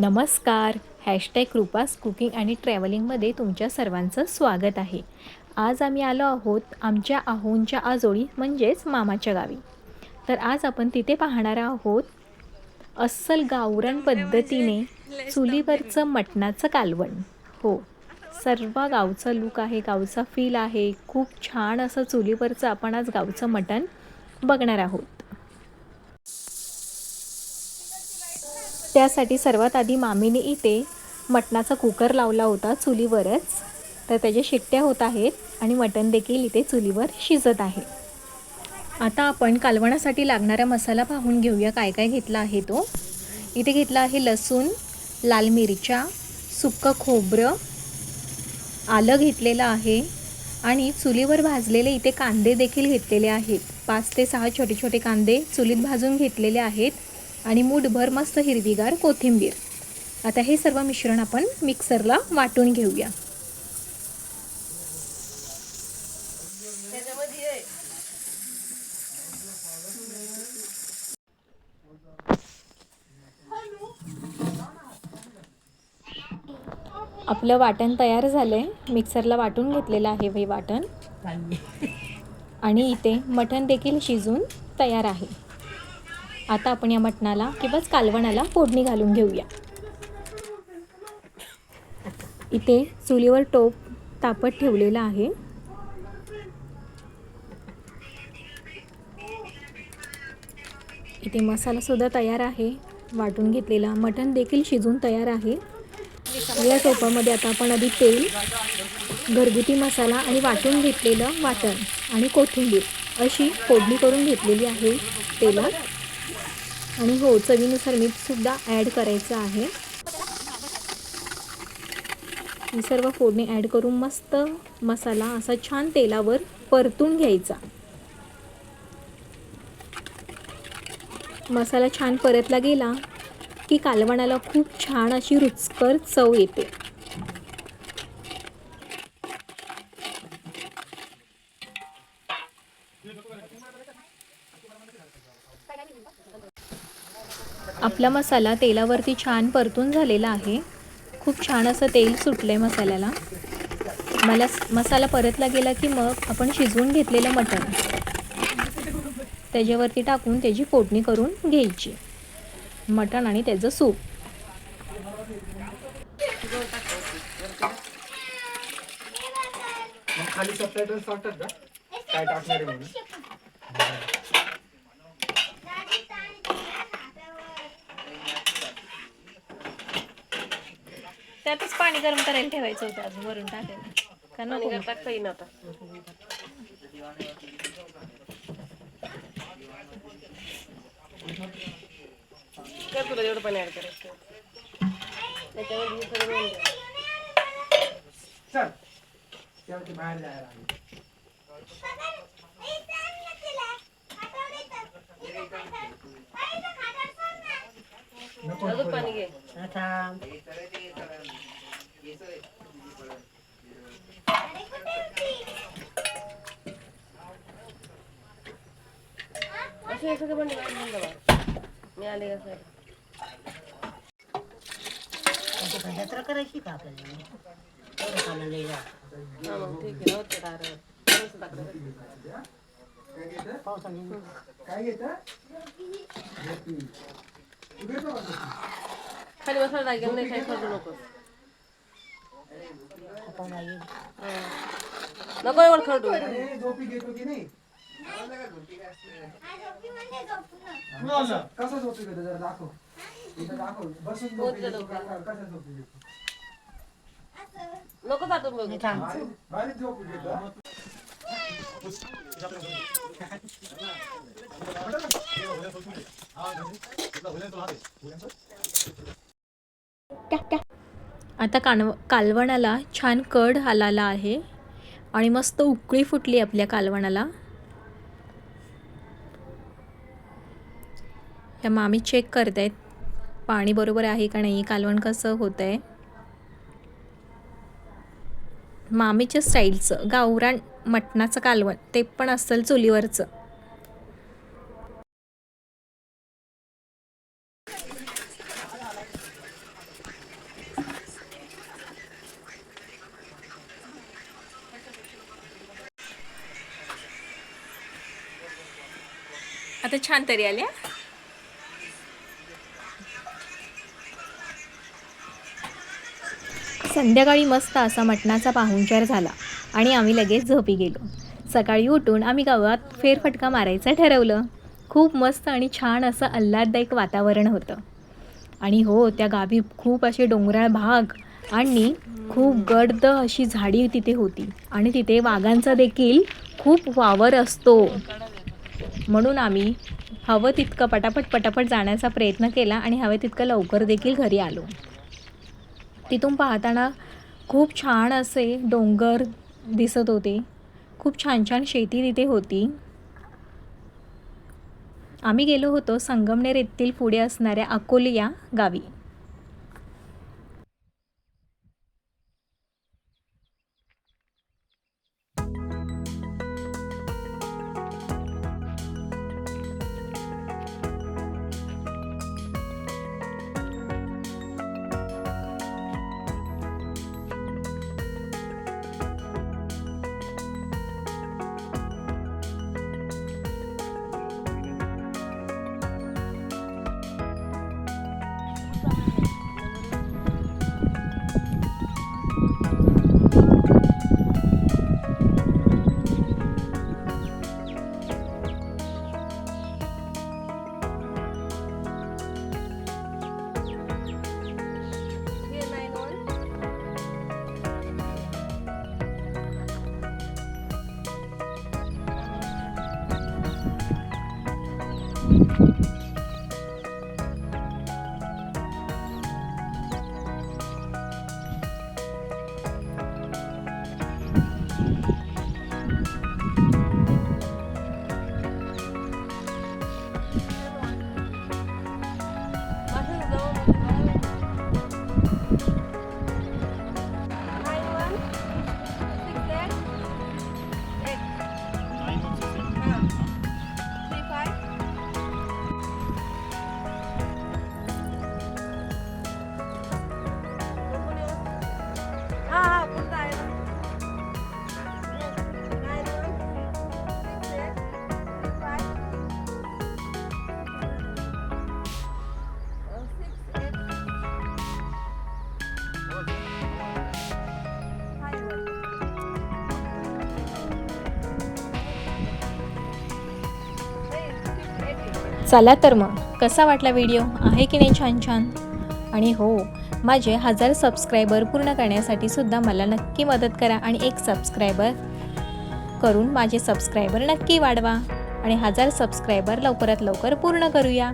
नमस्कार. Hashtag कृपास cooking आणि ट्रॅव्हलिंगमध्ये तुमच्या सर्वांचं स्वागत आहे. आज आम्ही आलो आहोत आमच्या आहोंच्या आजोळी म्हणजेच मामाच्या गावी. तर आज आपण तिथे पाहणार आहोत अस्सल गावरान पद्धतीने चुलीवरचं मटणाचं कालवण. हो सर्व गावचा लूक आहे गावचा फील आहे. खूप छान असं चुलीवरचं आपण आज गावचं मटण बघणार आहोत. त्यासाठी सर्वात आधी मामीने इथे मटणाचा कुकर लावला होता चुलीवरच. तर त्याच्या शिट्ट्या होत आहेत आणि मटण देखील इथे चुलीवर शिजत आहे. आता आपण कालवणासाठी लागणारा मसाला पाहून घेऊया काय काय घेतला आहे तो. इथे घेतला आहे लसूण लाल मिरच्या सुक्कं खोबरं आलं घेतलेलं आहे आणि चुलीवर भाजलेले इथे कांदे देखील घेतलेले आहेत. पाच ते सहा छोटे छोटे कांदे चुलीत भाजून घेतलेले आहेत. आणि मूठभर मस्त हिरवीगार कोथिंबीर. आता हे सर्व मिश्रण आपण मिक्सरला वाटून घेऊया. आपलं वाटण तयार झालं आहे मिक्सरला वाटून घेतलेलं आहे हे वाटण. आणि इथे मटण देखील शिजून तयार आहे. आता आपण या मटणाला किंवाच कालवणाला फोडणी घालून घेऊया. इथे चुलीवर टोप तापत ठेवलेला आहे. इथे मसाला सुद्धा तयार आहे. वाटून घेतलेला मटण देखील शिजून तयार आहे. या टोपामध्ये आता आपण आधी तेल घरगुती मसाला आणि वाटून घेतलेलं वाटण आणि कोथिंबीर अशी फोडणी करून घेतलेली आहे. तेलात आणि हो चवीनुसार मीठसुद्धा ॲड करायचं आहे. ही सर्व फोडणी ॲड करून मस्त मसाला असा छान तेलावर परतून घ्यायचा. मसाला छान परतला गेला की कालवणाला खूप छान अशी रुचकर चव येते. आपला मसाला तेलावरती छान परतून झालेला आहे. खूप छान असं तेल सुटलं आहे मसाल्याला. मला मसाला परतला गेला की मग आपण शिजवून घेतलेलं मटण. त्याच्यावरती टाकून त्याची फोडणी करून घ्यायची. मटण आणि त्याचं सूप. खाली का? काय टाकणार आहे त्यातच पाणी गरम करायला ठेवायचं होतं अजून वरून टाकायला का नको मग? टाकता येईन आता कर तुला जेवढं पाणी ऍड करायचं त्याच्यामध्ये हे सगळं मिळून जाईल. चल त्यावरती बाहेर जायला लागेल. नको अजून पाणी घे असे सगळं जावा मी आले कसं जत्रा करायची का आपल्याला. हा पावसाने काय घेत खाली मसाला टाकेल नाही काही खाजू नको. नको एवढं खरडू झोपी घेतो की नाही? कसं झोपी घेतो जरा दाखव. इथं दाखव. बसून झोपी घेतो का? कसं झोपी घेतो नको जातो भारी झोपी घेतो हा. आता कानव कालवणाला छान कड आलेला आहे. आणि मस्त उकळी फुटली आपल्या कालवणाला. त्या मामी चेक करत आहेत पाणी बरोबर आहे का नाही? कालवण कसं होतं आहे मामीच्या स्टाईलचं गावरान मटणाचं कालवण ते पण असेल चुलीवरचं. आता छान तरी आल्या? संध्याकाळी मस्त असा मटणाचा पाहुणचार झाला आणि आम्ही लगेच झोपी गेलो. सकाळी उठून आम्ही गावात फेरफटका मारायचं ठरवलं. खूप मस्त आणि छान असं आल्हाददायक वातावरण होतं. आणि हो त्या गावी खूप असे डोंगराळ भाग आणि खूप गर्द अशी झाडी तिथे होती. आणि तिथे वाघांचा देखील खूप वावर असतो. म्हणून आम्ही हवं तितकं पटापट पटापट जाण्याचा प्रयत्न केला आणि हवं तितकं लवकर देखील घरी आलो. तिथून पाहताना खूप छान असे डोंगर दिसत होते. खूप छान छान शेती तिथे होती. आम्ही गेलो होतो संगमनेर येथील पुढे असणाऱ्या अकोली या गावी. चला तर मग. कसा वाटला व्हिडिओ आहे की नाही छान छान? आणि हो माझे हजार सबस्क्रायबर पूर्ण करण्यासाठी सुद्धा मला नक्की मदत करा आणि एक सबस्क्रायबर करून माझे सबस्क्रायबर नक्की वाढवा. आणि हजार सबस्क्रायबर लवकरात लवकर पूर्ण करूया.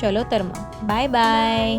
चलो तर मग. Bye bye